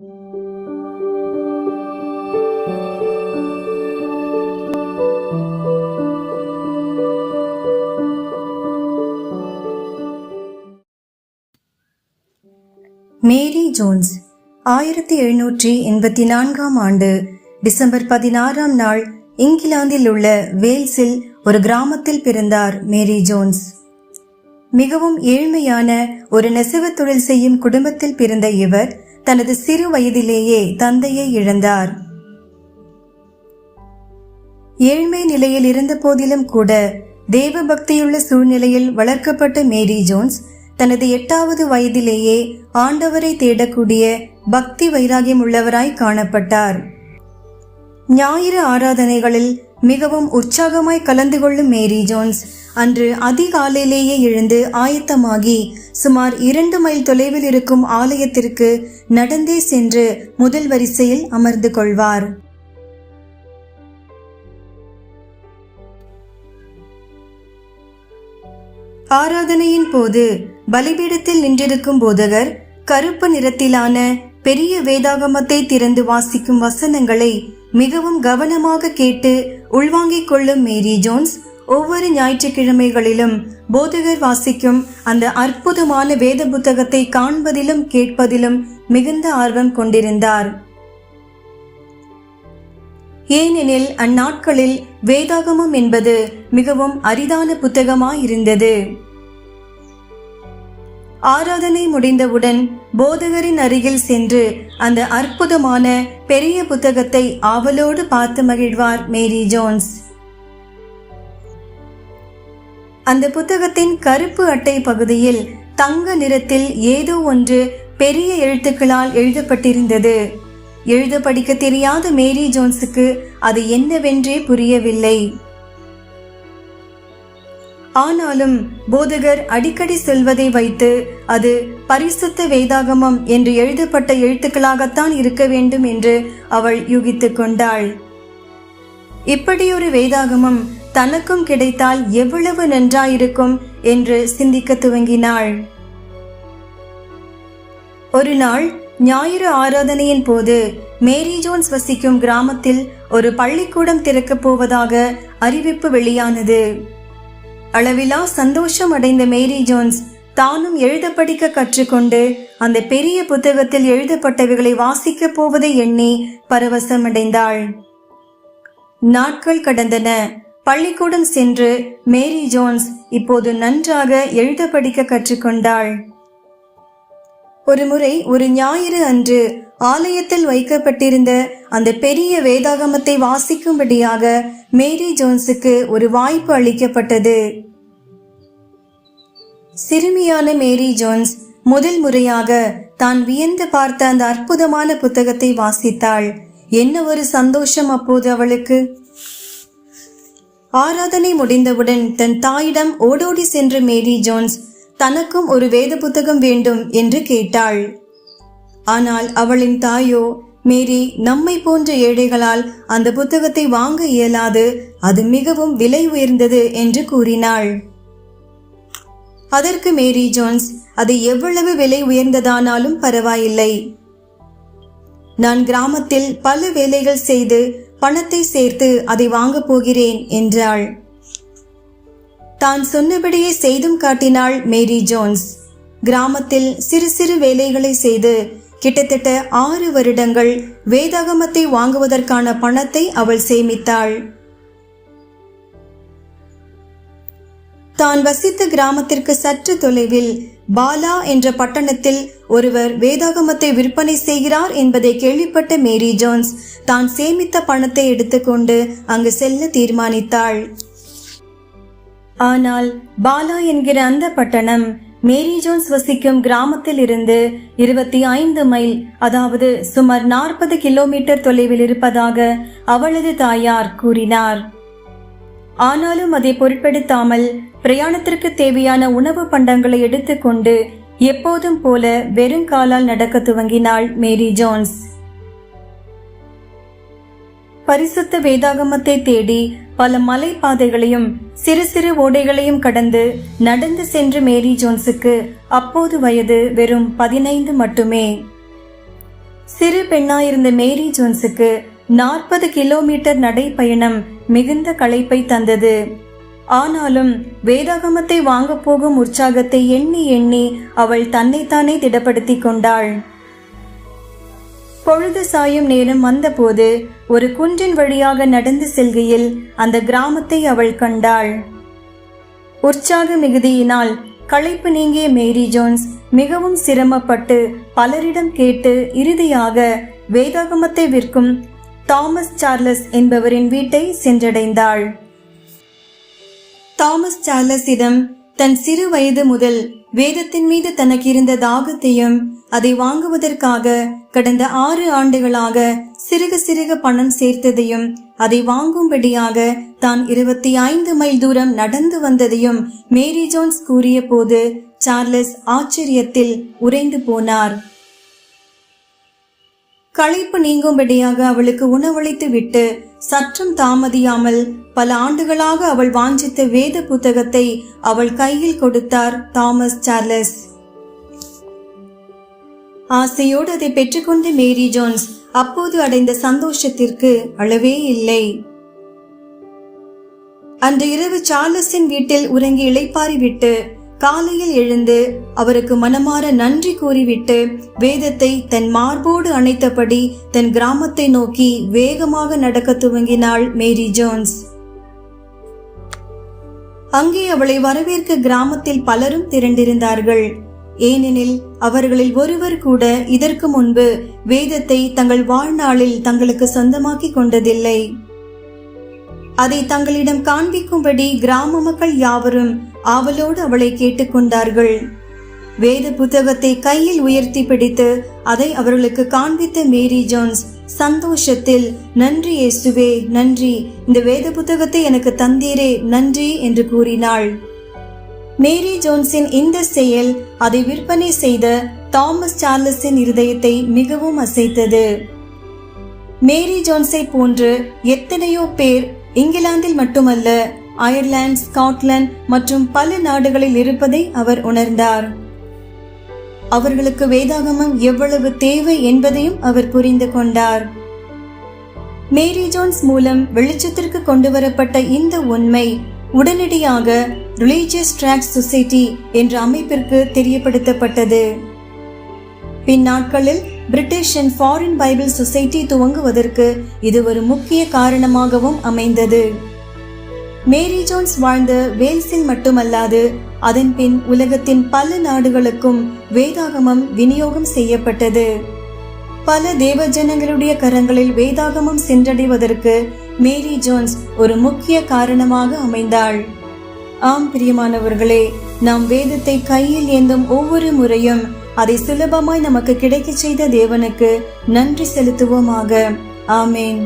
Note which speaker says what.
Speaker 1: மேரி Jones ஆயிரத்தி எழுநூற்றி எண்பத்தி நான்காம் ஆண்டு டிசம்பர் பதினாறாம் நாள் இங்கிலாந்தில் உள்ள வேல்ஸில் ஒரு கிராமத்தில் பிறந்தார் மேரி ஜோன்ஸ். மிகவும் ஏழ்மையான ஒரு நெசவு தொழில் செய்யும் குடும்பத்தில் பிறந்த இவர் தனது சிறு வயதிலேயே தந்தையை இழந்தார். ஏழ்மை நிலையில் இருந்த போதிலும் கூட தேவ பக்தியுள்ள சூழ்நிலையில் வளர்க்கப்பட்ட மேரி ஜோன்ஸ் தனது எட்டாவது வயதிலேயே ஆண்டவரை தேடக்கூடிய பக்தி வைராகியம் உள்ளவராய் காணப்பட்டார். ஞாயிறு ஆராதனைகளில் மிகவும் உற்சாகமாய் கலந்து கொள்ளும் மேரி ஜோன்ஸ். அன்று அதிகாலையிலேயே எழுந்து ஆயத்தமாகி சுமார் இரண்டு மைல் தொலைவில் இருக்கும் ஆலயத்திற்கு நடந்தே சென்று முதல் வரிசையில் அமர்ந்து கொள்வார். ஆராதனையின் போது பலிபீடத்தில் நின்றிருக்கும் போதகர் கருப்பு நிறத்திலான பெரிய வேதாகமத்தை திறந்து வாசிக்கும் வசனங்களை மிகவும் கவனமாக கேட்டு உள்வாங்கிக் கொள்ளும் மேரி ஜோன்ஸ் ஒவ்வொரு ஞாயிற்றுக்கிழமைகளிலும் போதகர் வாசிக்கும் அந்த அற்புதமான வேத புத்தகத்தை காண்பதிலும் கேட்பதிலும் மிகுந்த ஆர்வம் கொண்டிருந்தார். ஏனெனில் அந்நாட்களில் வேதாகமம் என்பது மிகவும் அரிதான புத்தகமாயிருந்தது. ஆராதனை முடிந்தவுடன் போதகரின் அருகில் சென்று அந்த அற்புதமான பெரிய புத்தகத்தை ஆவலோடு பார்த்து மகிழ்வார் மேரி ஜோன்ஸ். அந்த புத்தகத்தின் கருப்பு அட்டை பகுதியில் தங்க நிறத்தில் ஏதோ ஒன்று பெரிய எழுத்துக்களால் எழுதப்பட்டிருந்தது. எழுத படிக்க தெரியாத மேரி ஜோன்ஸுக்கு அது என்னவென்றே புரியவில்லை. ஆனாலும் போதகர் அடிக்கடி செல்வதை வைத்து அது பரிசுத்த வேதாகமம் என்று எழுதப்பட்ட எழுத்துக்களாகத்தான் இருக்க வேண்டும் என்று அவள் யூகித்துக் கொண்டாள். இப்படியொரு வேதாகமம் தனக்கும் கிடைத்தால் எவ்வளவு நன்றாயிருக்கும் என்று சிந்திக்க துவங்கினாள். ஒரு நாள் ஞாயிறு ஆராதனையின் போது மேரி ஜோன்ஸ் வசிக்கும் கிராமத்தில் ஒரு பள்ளிக்கூடம் திறக்கப் போவதாக அறிவிப்பு வெளியானது. அளவிலா சந்தோஷம் அடைந்த மேரி ஜோன்ஸ் தானும் எழுத படிக்க கற்றுக்கொண்டு அந்த பெரிய புத்தகத்தில் எழுதப்பட்டவைகளை வாசிக்கப் போவதை எண்ணி பரவசமடைந்தாள். நாட்கள் கடந்தன. பள்ளிக்கூடம் சென்று மேரி ஜோன்ஸ் இப்போது நன்றாக எழுத படிக்க கற்றுக்கொண்டாள். ஒருமுறை ஒரு ஞாயிறு அன்று ஆலயத்தில் வைக்கப்பட்டிருந்த அந்த பெரிய வேதாகமத்தை வாசிக்கும்படியாக மேரி ஜோன்ஸுக்கு ஒரு வாய்ப்பு அளிக்கப்பட்டது. சிறுமியான மேரி ஜோன்ஸ் முதல் முறையாக தான் வியந்து பார்த்த அந்த அற்புதமான புத்தகத்தை வாசித்தாள். என்ன ஒரு சந்தோஷம் அப்போது அவளுக்கு. ஆராதனை முடிந்தவுடன் தன் தாயிடம் ஓடோடி சென்ற மேரி ஜோன்ஸ் தனக்கும் ஒரு வேத புத்தகம் வேண்டும் என்று கேட்டாள். ஆனால் அவளின் தாயோ மேரி நம்மை போன்ற ஏழைகளால் அந்த புத்தகத்தை வாங்க இயலாது அது மிகவும் விலை உயர்ந்தது என்று கூறினாள். அதற்கு மேரி ஜோன்ஸ் அது எவ்வளவு விலை உயர்ந்ததானாலும் பரவாயில்லை. நான் கிராமத்தில் பல வேலைகள் செய்து பணத்தை சேர்த்து அதை வாங்கப் போகிறேன் என்றாள். தான் சொன்னபடியே செய்தும் காட்டினாள் மேரி ஜோன்ஸ். கிராமத்தில் சிறு சிறு வேலைகளை செய்து கிட்டத்தட்ட ஆறு வருடங்கள் வேதாகமத்தை வாங்குவதற்கான பணத்தை அவள் சேமித்தாள். தான் வசித்த கிராமத்திற்கு சற்று தொலைவில் பாலா என்ற பட்டணத்தில் ஒருவர் வேதாகமத்தை விற்பனை செய்கிறார் என்பதை கேள்விப்பட்ட மேரி ஜோன்ஸ் தான் சேமித்த பணத்தை எடுத்துக்கொண்டு அங்கு செல்ல தீர்மானித்தாள். ஆனால் பாலா என்கிற அந்த பட்டணம் மேரி ஜோன்ஸ் வசிக்கும் கிராமத்தில் இருந்து இருபத்தி ஐந்து மைல் அதாவது சுமார் நாற்பது கிலோமீட்டர் தொலைவில் இருப்பதாக அவளது தாயார் கூறினார். ஆனாலும் அதை பொருட்படுத்தாமல் பிரயாணத்திற்கு தேவையான உணவு பண்டங்களை எடுத்துக்கொண்டு எப்போதும் போல வெறுங்காலால் நடக்க துவங்கினாள் மேரி ஜோன்ஸ். பரிசுத்த வேதாகமத்தை தேடி பல மலை பாதைகளையும் சிறு சிறு ஓடைகளையும் கடந்து நடந்து சென்று மேரி ஜோன்ஸுக்கு அப்போது வயது வெறும் பதினைந்து மட்டுமே. சிறு பெண்ணாயிருந்த மேரி ஜோன்ஸுக்கு நாற்பது கிலோமீட்டர் நடைப்பயணம் மிகுந்த களைப்பை தந்தது. ஆனாலும் வேதாகமத்தை வாங்கப் போகும் உற்சாகத்தை எண்ணி எண்ணி அவள் தன்னைத்தானே திடப்படுத்திக் கொண்டாள். பொழுது சாயும் நேரம் வந்தபோது ஒரு குன்றின் வழியாக நடந்து செல்கையில் அந்த கிராமத்தை அவள் கண்டாள். உற்சாக மிகுதியினால் களைப்பு நீங்கிய மேரி ஜோன்ஸ் மிகவும் சிரமப்பட்டு பலரிடம் கேட்டு இறுதியாக வேதாகமத்தை விற்கும் தாமஸ் சார்லஸ் என்பவரின் வீட்டை சென்றடைந்தாள். தாமஸ் சார்லஸிடம் தன் சிறு வயது முதல் வேதத்தின் மீது தனக்கு இருந்த தாகத்தையும் அதை வாங்குவதற்காக கடந்த ஆறு ஆண்டுகளாக சிறுக சிறுக பணம் சேர்த்ததையும் அதை வாங்கும்படியாக தான் இருபத்தி ஐந்து மைல் தூரம் நடந்து வந்ததையும் மேரி ஜோன்ஸ் கூறிய போது சார்லஸ் ஆச்சரியத்தில் உறைந்து போனார். களைப்பு நீங்கும்படியாக அவளுக்கு உணவளித்து விட்டு சற்றும் தாமதியாமல் பல ஆண்டுகளாக அவள் வாஞ்சித்த வேத புத்தகத்தை அவள் கையில் கொடுத்தார் தாமஸ் சார்லஸ். ஆசையோடு அதை பெற்றுக்கொண்ட மேரி ஜோன்ஸ் அப்போது அடைந்த சந்தோஷத்திற்கு அளவே இல்லை. அன்று இரவு சார்லஸின் வீட்டில் உறங்கி இளைப்பாறிவிட்டு காலையில் எழுந்து அவருக்கு மனமாற நன்றி கூறிவிட்டு வேதத்தை தன் மார்போடு அணைத்தபடி தன் கிராமத்தை நோக்கி வேகமாக நடக்க துவங்கினாள் மேரி ஜோன்ஸ். அங்கே அவளை வரவேற்க கிராமத்தில் பலரும் திரண்டிருந்தார்கள். ஏனெனில் அவர்களில் ஒருவர் கூட இதற்கு முன்பு வேதத்தை தங்கள் வாழ்நாளில் தங்களுக்கு சொந்தமாக்கி கொண்டதில்லை. அதை தங்களிடம் காண்பிக்கும்படி கிராம மக்கள் யாவரும் ஆவலோடு அவளை கேட்டுக்கொண்டார்கள். வேத புத்தகத்தை கையில் உயர்த்தி பிடித்து அதை அவர்களுக்கு காண்பித்த மேரி ஜோன்ஸ் சந்தோஷத்தில் நன்றி இயேசுவே நன்றி. இந்த வேத புத்தகத்தை எனக்கு தந்தீரே நன்றி என்று கூறினாள். மேரி ஜோன்ஸின் இந்த செயல் அதை விற்பனை செய்த தாமஸ் சார்லஸின் இருதயத்தை மிகவும் அசைத்தது. மேரி ஜோன்ஸை போன்று எத்தனையோ பேர் இங்கிலாந்தில் மட்டுமல்ல அயர்லாந்து ஸ்காட்லாந்து மற்றும் பல நாடுகளில் இருப்பதை அவர் உணர்ந்தார். அவர்களுக்கு வேதாகமம் எவ்வளவு தேவை என்பதையும் அவர் புரிந்து கொண்டார். மேரி ஜோன்ஸ் மூலம் வெளிச்சத்திற்கு கொண்டு வரப்பட்ட இந்த உண்மை உடனடியாக ரிலீஜியஸ் ட்ராக் சொசைட்டி என்ற அமைப்பிற்கு தெரியப்படுத்தப்பட்டது. பின்னாட்களில் British and foreign Bible society துவங்குவதற்கு இது ஒரு முக்கிய காரணமாகவும் அமைந்தது. மேரி ஜோன்ஸ் வாழ்ந்த வேல்ஸில் மட்டுமல்லாது அதன் பின் உலகத்தின் பல நாடுகளுக்கும் வேதாகமம் விநியோகம் செய்யப்பட்டது. பல தேவஜனங்களுடைய கரங்களில் வேதாகமம் சென்றடைவதற்கு மேரி ஜோன்ஸ் ஒரு முக்கிய காரணமாக அமைந்தாள். ஆம் பிரியமானவர்களே நாம் வேதத்தை கையில் ஏந்தும் ஒவ்வொரு முறையும் அதை சுலபமாய் நமக்கு கிடைக்கச் செய்த தேவனுக்கு நன்றி செலுத்துவோமாக. ஆமேன்.